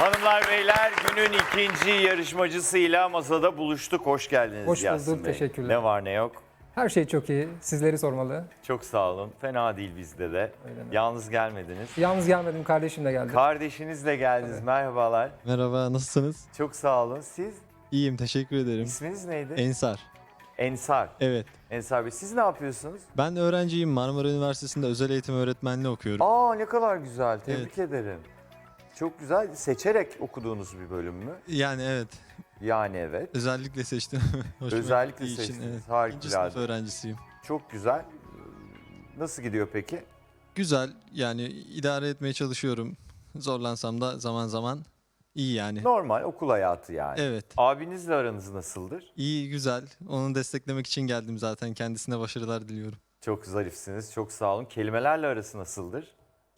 Hanımlar beyler günün ikinci yarışmacısıyla masada buluştuk. Hoş geldiniz Hoş Yasin bulduk, Bey. teşekkürler. Ne var ne yok. Her şey çok iyi. Sizleri sormalı. Çok sağ olun. Fena değil bizde de. Öyle mi? Yalnız gelmediniz. Yalnız gelmedim, kardeşim de geldi. Kardeşinizle geldiniz. Merhabalar. Merhaba, nasılsınız? Çok sağ olun. Siz İyiyim, teşekkür ederim. isminiz neydi? Ensar. Ensar. Evet. Ensar Bey siz ne yapıyorsunuz? Ben öğrenciyim. Marmara Üniversitesi'nde özel eğitim öğretmenliği okuyorum. Aa ne kadar güzel. Tebrik ederim. Çok güzel. Seçerek okuduğunuz bir bölüm mü? Yani evet, Yani evet. özellikle seçtim. Hoşuma Özellikle gittiği seçtiniz. evet. Harikulade. İkinci sınıf öğrencisiyim. Çok güzel. Nasıl gidiyor peki? Güzel, yani idare etmeye çalışıyorum. Zorlansam da zaman zaman iyi yani. Normal okul hayatı yani. Evet, Abinizle aranız nasıldır? iyi, güzel. Onu desteklemek için geldim zaten. Kendisine başarılar diliyorum. Çok zarifsiniz. Çok sağ olun. Kelimelerle arası nasıldır?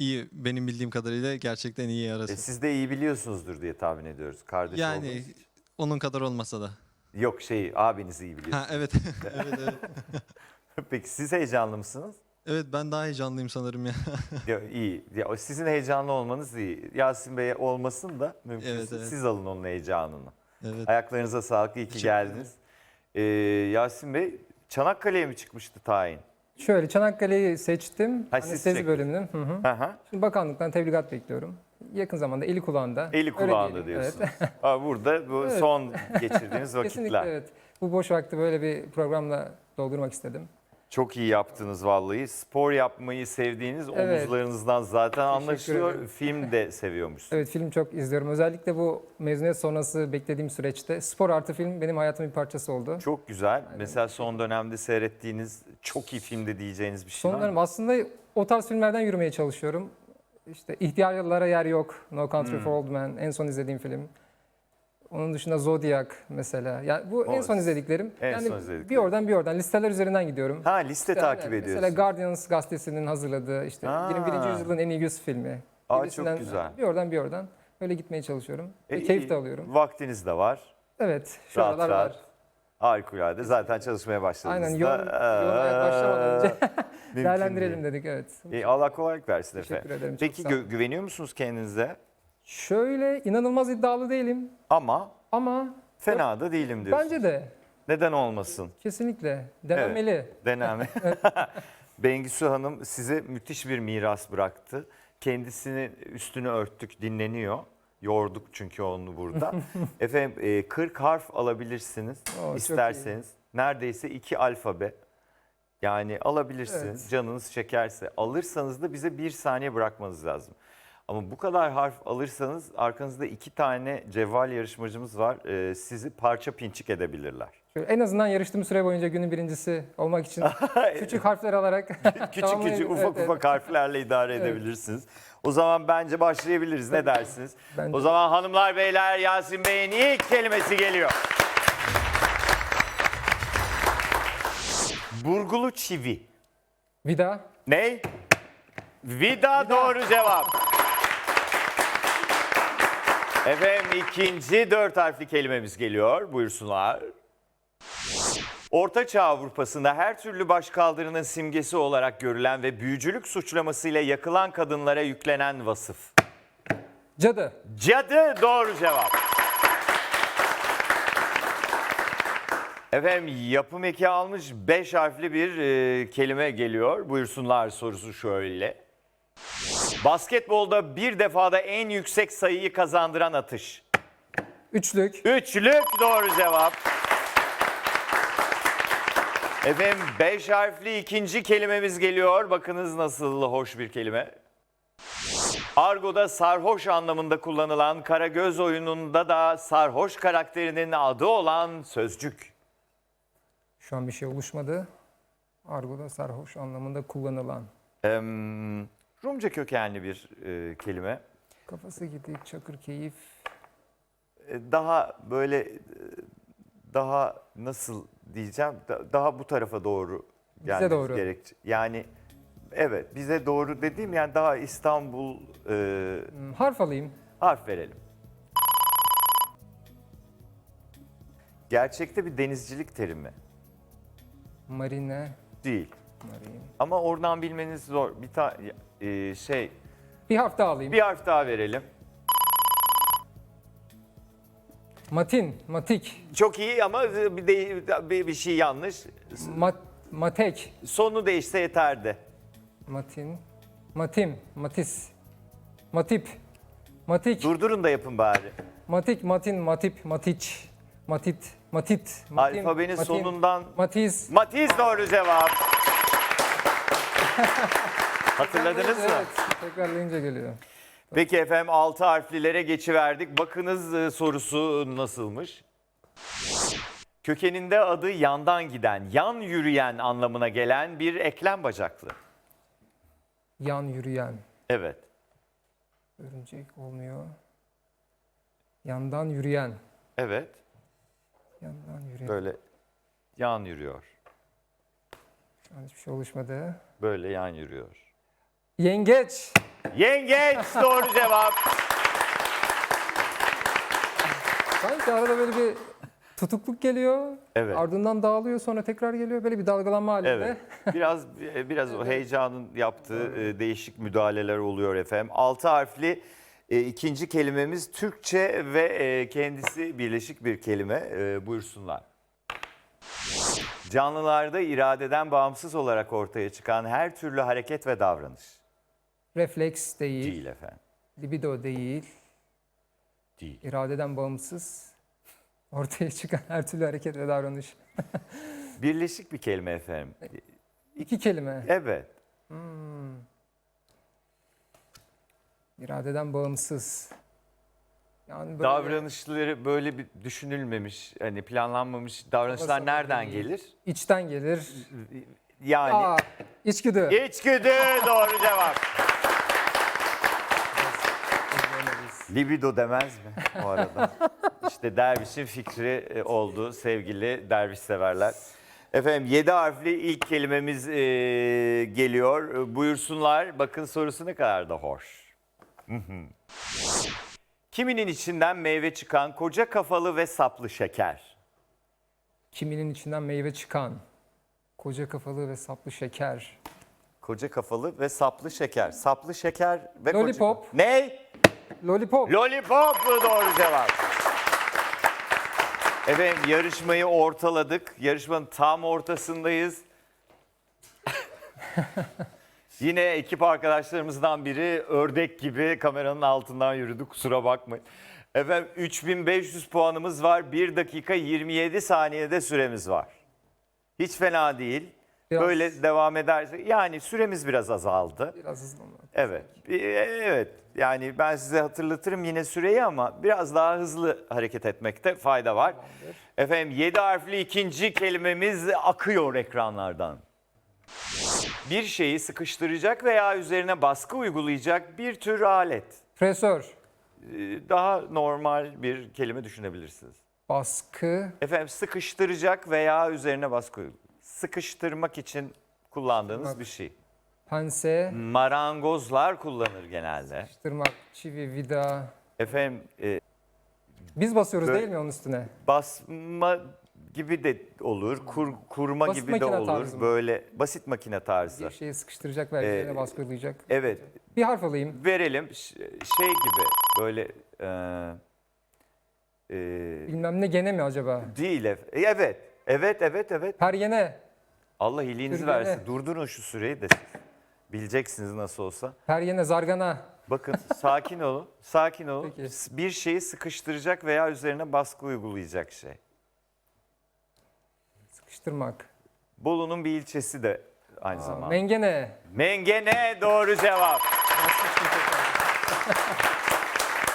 İyi, benim bildiğim kadarıyla gerçekten iyi arası. E, siz de iyi biliyorsunuzdur diye tahmin ediyoruz. Kardeş yani için. onun kadar olmasa da. Yok şey abiniz iyi biliyor. Ha evet. evet, evet. Peki siz heyecanlı mısınız? Evet ben daha heyecanlıyım sanırım ya. Ya, iyi. Ya, sizin heyecanlı olmanız iyi. Yasin Bey olmasın da mümkünse Evet, evet. siz alın onun heyecanını. Evet. Ayaklarınıza sağlık. iyi ki geldiniz. Ee, Yasin Bey Çanakkale'ye mi çıkmıştı tayin? Şöyle Çanakkale'yi seçtim. Ha, siz Anestezi bölümünü. Hı hı. Hı. Şimdi bakanlıktan tebligat bekliyorum. Yakın zamanda eli kulağında. Eli Öyle kulağında diyelim, diyorsunuz. Evet. Aa, burada bu son geçirdiğiniz Kesinlikle vakitler. evet. Bu boş vakti böyle bir programla doldurmak istedim. Çok iyi yaptınız vallahi. Spor yapmayı sevdiğiniz Evet. omuzlarınızdan zaten anlaşılıyor. ederim. Film de seviyormuşsunuz. Evet film çok izliyorum. Özellikle bu mezuniyet sonrası beklediğim süreçte spor artı film benim hayatımın bir parçası oldu. Çok güzel. Mesela son dönemde seyrettiğiniz çok iyi filmde diyeceğiniz bir şey var Sonlarım mı? aslında o tarz filmlerden yürümeye çalışıyorum. İşte İhtiyarlara Yer Yok, No Country Hmm. for Old Men en son izlediğim film. Onun dışında Zodiac mesela. Yani bu en son izlediklerim. en yani son izlediklerim. bir oradan bir oradan listeler üzerinden gidiyorum. Ha liste Yani takip Mesela ediyorsun. Guardians gazetesinin hazırladığı işte Aa. 21. yüzyılın en iyi 100 filmi. Aa, çok güzel. Bir oradan bir oradan öyle gitmeye çalışıyorum. E, Ve keyif iyi. de alıyorum. Vaktiniz de var. Evet, şu Rahat aralar rahat. var. Harikulade. Zaten çalışmaya başladınız Aynen da. yoğun, yoğun hayat başlamadan önce Mümkün değerlendirelim değil. dedik evet. İyi, Allah kolaylık versin Teşekkür efendim. ederim. çok Peki sağ olun. gü- güveniyor musunuz kendinize? Şöyle inanılmaz iddialı değilim Ama ama fena da değilim diyorsunuz. bence de Neden olmasın? kesinlikle denenmeli. Deneme. Bengisu Hanım size müthiş bir miras bıraktı. Kendisini üstünü örttük, dinleniyor. Yorduk çünkü onu burada. Efendim e, 40 harf alabilirsiniz Oo, çok isterseniz. Neredeyse iki alfabe. Yani alabilirsiniz canınız çekerse. Alırsanız da bize bir saniye bırakmanız lazım. Ama bu kadar harf alırsanız arkanızda iki tane cevval yarışmacımız var. E, sizi parça pinçik edebilirler. En azından yarıştığım süre boyunca günün birincisi olmak için küçük harfler alarak küçük küçük ufak Evet, evet. ufak harflerle idare Evet. edebilirsiniz. O zaman bence başlayabiliriz. Ne dersiniz? Bence- O zaman hanımlar beyler Yasin Bey'in ilk kelimesi geliyor. Burgulu çivi. Vida, Ne? Vida, doğru cevap. Efendim ikinci dört harfli kelimemiz geliyor. Buyursunlar. Orta Çağ Avrupa'sında her türlü başkaldırının simgesi olarak görülen ve büyücülük suçlamasıyla yakılan kadınlara yüklenen vasıf. cadı, Cadı doğru cevap. Efendim yapım eki almış 5 harfli bir e, kelime geliyor. Buyursunlar sorusu şöyle. Basketbolda bir defada en yüksek sayıyı kazandıran atış. üçlük, Üçlük doğru cevap. Efendim 5 harfli ikinci kelimemiz geliyor. Bakınız nasıl hoş bir kelime. Argo'da sarhoş anlamında kullanılan Karagöz oyununda da sarhoş karakterinin adı olan sözcük. şu an bir şey oluşmadı. Argo'da sarhoş anlamında kullanılan. Em, Rumca kökenli bir e, kelime. Kafası gidik, çakır keyif. E, Daha böyle e, daha nasıl diyeceğim da- daha bu tarafa doğru Bize gelmemiz doğru. gerek. Yani evet bize doğru dediğim yani daha İstanbul e, Hmm, harf alayım. harf verelim. Gerçekte bir denizcilik terimi Marine, değil. Marine. Ama oradan bilmeniz zor. Bir ta, e, şey Bir harf daha alayım. bir harf daha verelim. Matin, matik, Çok iyi ama bir, de, bir, bir şey yanlış. mat, matek, Sonu değişse yeterdi. matin, matim, matis, matip, matik, Durdurun da yapın bari. matik, matin, matip, matiç, matit, matit, matim, Alfabenin matin, sonundan matiz. Matiz doğru cevap. Hatırladınız mı? Evet, tekrarlayınca geliyor. Peki efendim 6 harflilere geçiverdik. Bakınız e, sorusu nasılmış? Kökeninde adı yandan giden, yan yürüyen anlamına gelen bir eklem bacaklı. Yan yürüyen, Evet. örümcek olmuyor. Yandan yürüyen, Evet. yandan yürüyen. Böyle yan yürüyor. Şu an hiçbir şey oluşmadı. Böyle yan yürüyor. Yengeç, Yengeç doğru cevap. sanki arada böyle bir tutukluk geliyor. Evet. Ardından dağılıyor sonra tekrar geliyor. Böyle bir dalgalanma halinde. Evet. Biraz biraz o heyecanın yaptığı e, değişik müdahaleler oluyor efendim. Altı harfli e, ikinci kelimemiz Türkçe ve e, kendisi birleşik bir kelime. E, Buyursunlar. Canlılarda iradeden bağımsız olarak ortaya çıkan her türlü hareket ve davranış. Refleks değil, Değil efendim. libido değil, Değil. iradeden bağımsız ortaya çıkan her türlü hareket ve davranış. Birleşik bir kelime efendim. İki kelime. Evet. İradeden bağımsız. Yani böyle Davranışları böyle bir düşünülmemiş, hani planlanmamış davranışlar nereden gelir? içten gelir. Yani Aa, içgüdü. İçgüdü doğru cevap. Libido demez mi o arada? işte dervişin fikri e, oldu sevgili derviş severler. Efendim 7 harfli ilk kelimemiz e, geliyor. E, Buyursunlar. Bakın sorusu ne kadar da hoş. Kiminin içinden meyve çıkan koca kafalı ve saplı şeker. Kiminin içinden meyve çıkan. Koca kafalı ve saplı şeker. Koca kafalı ve saplı şeker. Saplı şeker ve Lollipop. koca... Ne? Lollipop. Lollipop mu doğru cevap? Efendim yarışmayı ortaladık. Yarışmanın tam ortasındayız. Yine ekip arkadaşlarımızdan biri ördek gibi kameranın altından yürüdü kusura bakmayın. Efendim 3500 puanımız var. 1 dakika 27 saniyede süremiz var. Hiç fena değil. Biraz- Böyle devam ederse yani süremiz biraz azaldı. Biraz hızlı. Evet. Evet. Yani ben size hatırlatırım yine süreyi ama biraz daha hızlı hareket etmekte fayda var. Efendim 7 harfli ikinci kelimemiz akıyor ekranlardan. Bir şeyi sıkıştıracak veya üzerine baskı uygulayacak bir tür alet. Presör. Ee, Daha normal bir kelime düşünebilirsiniz. Baskı. Efendim sıkıştıracak veya üzerine baskı Sıkıştırmak için kullandığınız Sıkıştırmak. bir şey. Pense. Marangozlar kullanır genelde. Tırmak. Çivi. Vida. Efendim e, Biz basıyoruz Böyle- değil mi onun üstüne? basma gibi de olur, kur- kurma Basit gibi de olur. Böyle basit makine tarzı. Bir şeyi sıkıştıracak ve Ee, üzerine baskı uygulayacak. Evet, Bir harf alayım. verelim Ş- şey gibi böyle e, e, Bilmem ne gene mi acaba? değil. ef- Evet, evet, evet, evet. Pergene. Allah iyiliğinizi versin. Durdurun şu süreyi de siz. Bileceksiniz nasıl olsa. Pergene. Zargana. Bakın sakin olun, sakin olun. Peki. Bir şeyi sıkıştıracak veya üzerine baskı uygulayacak şey. Sıkıştırmak. Bolu'nun bir ilçesi de aynı Aa, zamanda. Mengene. Mengene doğru cevap.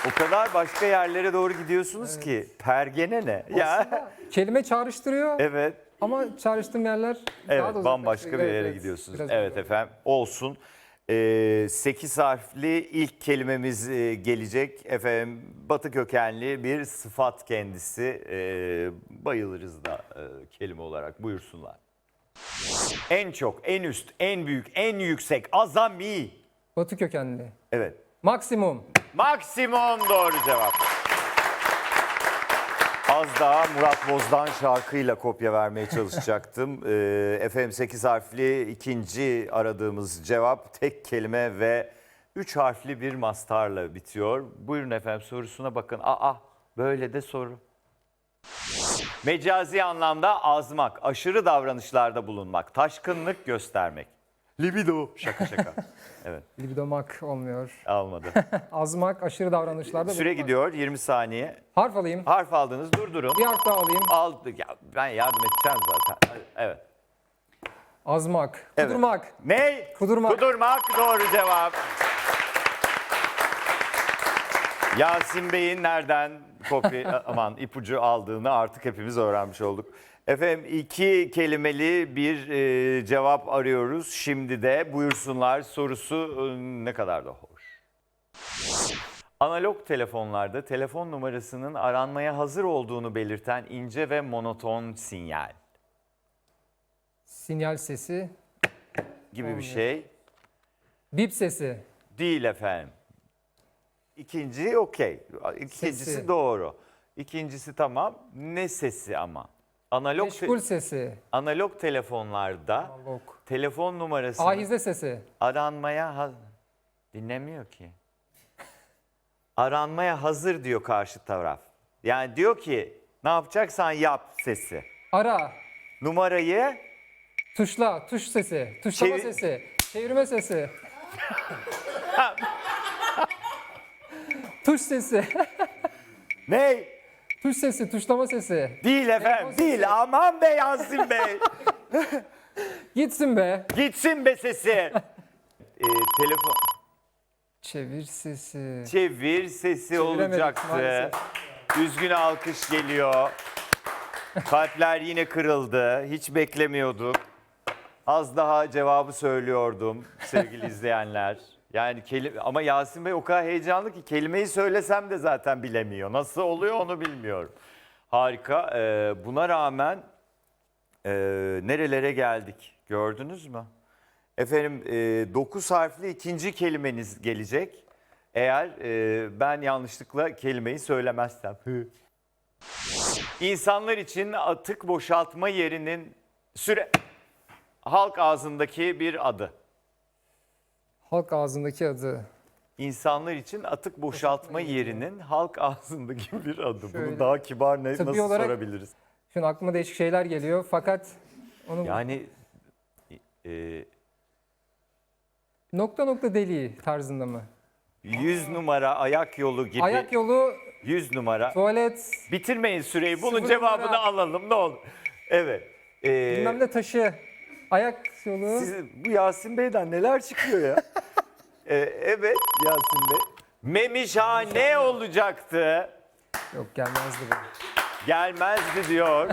O kadar başka yerlere doğru gidiyorsunuz ki pergene ne? Ya Kelime çağrıştırıyor evet. ama çağrıştığım yerler daha Evet da bambaşka bir yere Evet, gidiyorsunuz. evet öyle. efendim olsun. Ee, 8 harfli ilk kelimemiz e, gelecek. Efendim batı kökenli bir sıfat kendisi. Ee, bayılırız da e, kelime olarak buyursunlar. En çok, en üst, en büyük, en yüksek, azami. Batı kökenli. Evet. Maksimum. Maksimum doğru cevap. Az daha Murat Boz'dan şarkıyla kopya vermeye çalışacaktım. Ee, FM 8 harfli ikinci aradığımız cevap tek kelime ve 3 harfli bir mastarla bitiyor. Buyurun efendim sorusuna bakın. Aa böyle de soru. Mecazi anlamda azmak, aşırı davranışlarda bulunmak, taşkınlık göstermek. Libido. Şaka şaka. evet Libidomak olmuyor. almadı. Azmak, aşırı davranışlarda Süre bulunmak. gidiyor 20 saniye. Harf alayım. Harf aldınız durdurun. Bir harf daha alayım. Aldı. Ya ben yardım edeceğim zaten. Evet. Azmak. Evet. Kudurmak. Ne? Kudurmak. Kudurmak doğru cevap. Yasin Bey'in nereden kopya aman ipucu aldığını artık hepimiz öğrenmiş olduk. Efendim iki kelimeli bir e, cevap arıyoruz. Şimdi de buyursunlar sorusu e, ne kadar da hoş. Analog telefonlarda telefon numarasının aranmaya hazır olduğunu belirten ince ve monoton sinyal Sinyal sesi. gibi bir şey. Bip sesi. Değil efendim. İkinci okey. İkincisi Sesi. doğru. İkincisi tamam. Ne sesi ama? Analog te- Meşgul sesi. analog telefonlarda Analog. telefon numarası Ahize sesi. aranmaya ha- dinlemiyor ki. Aranmaya hazır diyor karşı taraf. Yani diyor ki ne yapacaksan yap sesi. Ara. Numarayı Tuşla. Tuş sesi. Tuşlama Çevir- sesi. Çevirme sesi. Tuş sesi. ne? Tuş sesi. Tuşlama sesi. Değil efendim. Telefon sesi. Değil. Aman be Yasin Bey. Gitsin be. Gitsin be sesi. Ee, telefon Çevir sesi. çevir sesi Çeviremedik olacaktı. maalesef. Üzgün alkış geliyor. Kalpler yine kırıldı. Hiç beklemiyorduk. Az daha cevabı söylüyordum sevgili izleyenler. Yani kelime ama Yasin Bey o kadar heyecanlı ki kelimeyi söylesem de zaten bilemiyor. Nasıl oluyor onu bilmiyorum. Harika. Ee, buna rağmen e, nerelere geldik gördünüz mü? Efendim 9 harfli ikinci kelimeniz gelecek. Eğer e, ben yanlışlıkla kelimeyi söylemezsem. Hı. İnsanlar için atık boşaltma yerinin süre halk ağzındaki bir adı. Halk ağzındaki adı. İnsanlar için atık boşaltma yerinin halk ağzındaki bir adı. Bunu Şöyle. daha kibar ne, Tıbbi nasıl olarak- sorabiliriz? Şimdi aklıma değişik şeyler geliyor fakat onu Yani e, nokta nokta deliği tarzında mı? 100 numara ayak yolu gibi. Ayak yolu, 100 numara. tuvalet, Bitirmeyin süreyi. Bunun Sıfır cevabını numara. alalım ne olur. Evet. Ee, bilmem ne taşı, ayak yolu. siz- bu Yasin Bey'den neler çıkıyor ya? Ee, evet Yasin Bey. Memişhane olacaktı. Yok gelmezdi bu. Gelmezdi diyor.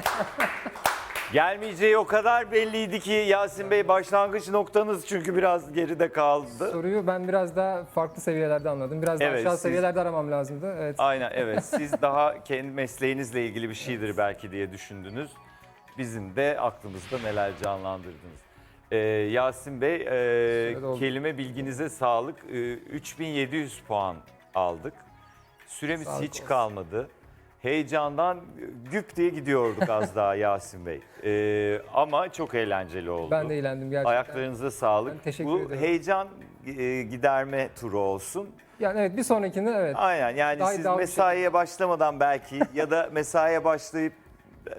Gelmeyeceği o kadar belliydi ki Yasin Bey başlangıç noktanız çünkü biraz geride kaldı. Soruyu ben biraz daha farklı seviyelerde anladım. Biraz daha Evet, aşağı siz- seviyelerde aramam lazımdı. Evet. Aynen evet. Siz daha kendi mesleğinizle ilgili bir şeydir belki diye düşündünüz. Bizim de aklımızda neler canlandırdınız. Ee, Yasin Bey, e, kelime bilginize sağlık. Ee, 3700 puan aldık. Süremiz Sağlık hiç olsun. kalmadı. Heyecandan güp diye gidiyorduk az daha Yasin Bey. Ee, ama çok eğlenceli oldu. Ben de eğlendim gerçekten. Ayaklarınıza sağlık. Ben teşekkür Bu ediyorum. heyecan e, giderme turu olsun. Yani evet bir sonrakinde evet. Aynen yani Daha siz iddialı bir mesaiye başlamadan belki ya da mesaiye başlayıp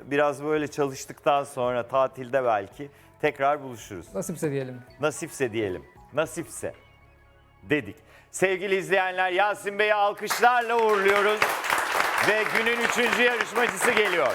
biraz böyle çalıştıktan sonra tatilde belki tekrar buluşuruz. Nasipse diyelim. Nasipse diyelim. Nasipse dedik. Sevgili izleyenler Yasin Bey'i alkışlarla uğurluyoruz. Ve günün üçüncü yarışmacısı geliyor.